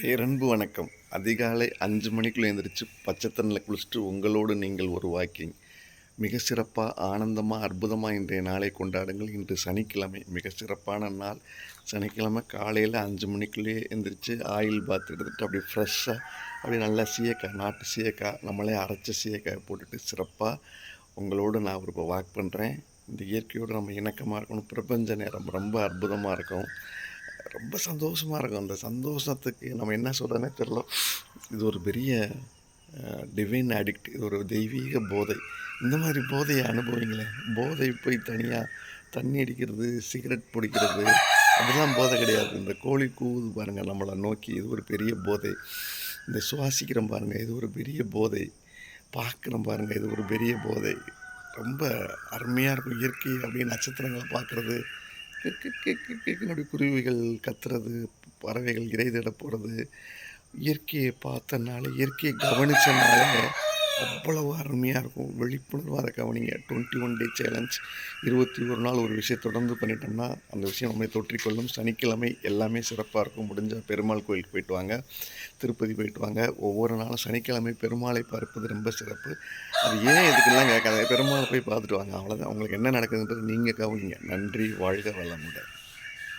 பேரன்பு வணக்கம். அதிகாலை அஞ்சு மணிக்குள்ள எழுந்திரிச்சு பச்சை தண்ணியில் குளிச்சுட்டு உங்களோடு நீங்கள் ஒரு வாக்கிங் மிக சிறப்பாக ஆனந்தமாக அற்புதமாக இன்றைய நாளை கொண்டாடுங்கள். இன்று சனிக்கிழமை மிக சிறப்பான நாள். சனிக்கிழமை காலையில் அஞ்சு மணிக்குள்ளேயே எழுந்திரிச்சு ஆயில் பாத் எடுத்துகிட்டு அப்படியே ஃப்ரெஷ்ஷாக அப்படியே நல்லா சீயக்காய் நாட்டு சீயக்காய் நம்மளே அரைச்ச சீயக்காய் போட்டுட்டு சிறப்பாக உங்களோடு நான் ஒரு வாக் பண்ணுறேன் இந்த இயற்கையோடு நம்ம இணக்கமாக இருக்கணும். பிரபஞ்ச நேரம் ரொம்ப அற்புதமாக இருக்கும். ரொம்ப சந்தோஷமாக இருக்கும். அந்த சந்தோஷத்துக்கு நம்ம என்ன சொல்கிறதுனே தெரில இது ஒரு பெரிய டிவைன் அடிக்ட் இது ஒரு தெய்வீக போதை. இந்த மாதிரி போதையை அனுபவிங்களேன். போதை போய் தனியாக தண்ணி அடிக்கிறது சிகரெட் பிடிக்கிறது அதெல்லாம் போதை கிடையாது. இந்த கோழி கூவுது பாருங்கள் நம்மளை நோக்கி. இது ஒரு பெரிய போதை. இந்த சுவாசிக்கிறோம் பாருங்கள் இது ஒரு பெரிய போதை. பார்க்குறோம் பாருங்கள் இது ஒரு பெரிய போதை. ரொம்ப அருமையாக இருக்கும். இயற்கை அப்படியே நட்சத்திரங்களை பார்க்குறது அப்படி குருவிகள் கத்துறது பறவைகள் இறை தேட போகிறது இயற்கையை பார்த்தனால இயற்கையை கவனித்தனால அவ்வளவு அருமையாக இருக்கும். விழிப்புணர்வாக அதை கவனிங்க. டுவெண்ட்டி ஒன் டே சேலஞ்ச் இருபத்தி ஒரு நாள் ஒரு விஷயம் தொடர்ந்து பண்ணிட்டோம்னா அந்த விஷயம் நம்மை தொற்றிக்கொள்ளும். சனிக்கிழமை எல்லாமே சிறப்பாக இருக்கும். முடிஞ்சால் பெருமாள் கோயிலுக்கு போயிட்டு வாங்க. திருப்பதி போயிட்டு வாங்க. ஒவ்வொரு நாளும் சனிக்கிழமை பெருமாளை பார்ப்பது ரொம்ப சிறப்பு. அது ஏன் எதுக்குலாம் கேட்காத? பெருமாளை போய் பார்த்துட்டு வாங்க. அவ்வளோதான் உங்களுக்கு என்ன நடக்குதுன்றது நீங்கள் கவனிங்க. நன்றி. வாழ்க வளமுடன்.